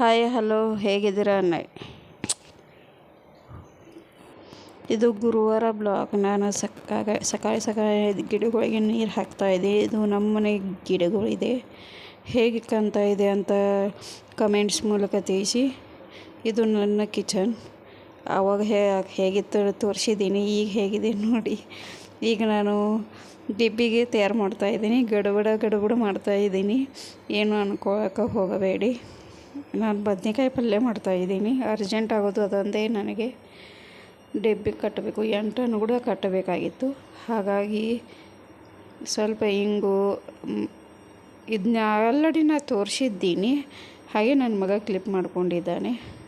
Hi hello ಹೇಗಿದ್ದೀರಾ? ನೈ. ಇದು ಗುರುವಾರ ಬ್ಲಾಗ್. ನಾನು ಸಕ್ಕಾಗ ಸಕಾಳಿ ಸಕಾಳಿ ಗಿಡಗಳಿಗೆ ನೀರು ಹಾಕ್ತಾಯಿದ್ದೆ ಇದು ನಮ್ಮ ಮನೆ ಗಿಡಗಳಿದೆ. ಹೇಗೆ ಕಾಣ್ತಾ ಇದೆ ಅಂತ ಕಮೆಂಟ್ಸ್ ಮೂಲಕ ತಿಳಿಸಿ. ಇದು ನನ್ನ ಕಿಚನ್ ಆವಾಗ ಹೇ ಹೇಗಿತ್ತು ತೋರಿಸಿದ್ದೀನಿ, ಈಗ ಹೇಗಿದೆ ನೋಡಿ. ಈಗ ನಾನು ಡಿಬ್ಬಿಗೆ ತಯಾರು ಮಾಡ್ತಾಯಿದ್ದೀನಿ ಗಡಬಡ ಗಡಬಡ ಮಾಡ್ತಾಯಿದ್ದೀನಿ ಏನು ಅನ್ಕೊಳಕ್ಕೆ ಹೋಗಬೇಡಿ. ನಾನು ಬದ್ನೆಕಾಯಿ ಪಲ್ಯ ಮಾಡ್ತಾಯಿದ್ದೀನಿ ಅರ್ಜೆಂಟ್ ಆಗೋದು ಅದೊಂದೇ ನನಗೆ. ಡಬ್ಬಿಗೆ ಕಟ್ಟಬೇಕು, ಎಂಟನ್ನು ಕೂಡ ಕಟ್ಟಬೇಕಾಗಿತ್ತು. ಹಾಗಾಗಿ ಸ್ವಲ್ಪ ಇಂಗು ಇದನ್ನ ಆಲ್ರೆಡಿ ನಾನು ತೋರಿಸಿದ್ದೀನಿ. ಹಾಗೆ ನನ್ನ ಮಗ ಕ್ಲಿಪ್ ಮಾಡ್ಕೊಂಡಿದ್ದಾನೆ.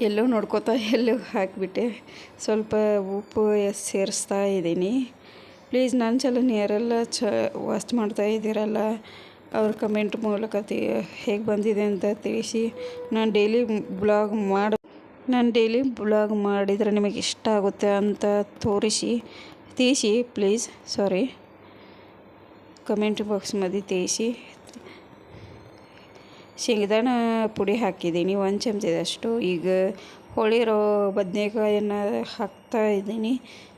ಎಲ್ಲೋ ನೋಡ್ಕೋತಾ, ಎಲ್ಲೋ ಹಾಕಿಬಿಟ್ಟೆ. ಸ್ವಲ್ಪ ಉಪ್ಪು ಸೇರಿಸ್ತಾ ಇದ್ದೀನಿ. ಪ್ಲೀಸ್, ನನ್ನ ನೀರೆಲ್ಲ ಚ, ವಾಚ್ ಮಾಡ್ತಾ ಇದ್ದೀರಲ್ಲ ಅವ್ರ ಕಮೆಂಟ್ ಮೂಲಕ ಹೇಗೆ ಬಂದಿದೆ ಅಂತ ತಿಳಿಸಿ. ನಾನು ಡೈಲಿ ಬ್ಲಾಗ್ ಮಾಡಿ, ನಾನು ಡೈಲಿ ಬ್ಲಾಗ್ ಮಾಡಿದರೆ ನಿಮಗೆ ಇಷ್ಟ ಆಗುತ್ತೆ ಅಂತ ತೋರಿಸಿ, ತಿಳಿಸಿ ಪ್ಲೀಸ್ ಸಾರಿ ಕಮೆಂಟ್ ಬಾಕ್ಸ್ ಮಧ್ಯೆ ತಿಳಿಸಿ. ಶೇಂಗದಾಣ ಪುಡಿ ಹಾಕಿದ್ದೀನಿ, ಒಂದು ಚಮಚದಷ್ಟು. ಈಗ ಹೋಳಿರೋ ಬದನೆಕಾಯನ್ನು ಹಾಕ್ತಾ ಇದ್ದೀನಿ.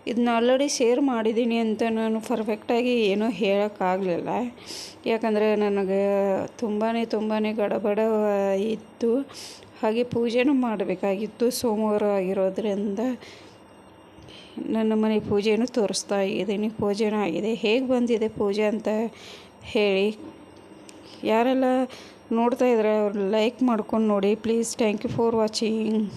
ಇದನ್ನ ಆಲ್ರೆಡಿ ಶೇರ್ ಮಾಡಿದ್ದೀನಿ ಅಂತ ನಾನು ಪರ್ಫೆಕ್ಟಾಗಿ ಏನೂ ಹೇಳೋಕ್ಕಾಗಲಿಲ್ಲ ಯಾಕಂದರೆ ನನಗೆ ತುಂಬಾ ತುಂಬಾ ಗಡಬಡ ಇತ್ತು. ಹಾಗೆ ಪೂಜೆನೂ ಮಾಡಬೇಕಾಗಿತ್ತು ಸೋಮವಾರ ಆಗಿರೋದ್ರಿಂದ. ನನ್ನ ಮನೆ ಪೂಜೆನೂ ತೋರಿಸ್ತಾ ಇದ್ದೀನಿ. ಪೂಜೆನೂ ಆಗಿದೆ. ಹೇಗೆ ಬಂದಿದೆ ಪೂಜೆ ಅಂತ ಹೇಳಿ. ಯಾರೆಲ್ಲ ನೋಡ್ತಾ ಇದ್ದಾರೆ ಅವ್ರು ಲೈಕ್ ಮಾಡ್ಕೊಂಡು ನೋಡಿ. Please thank you for watching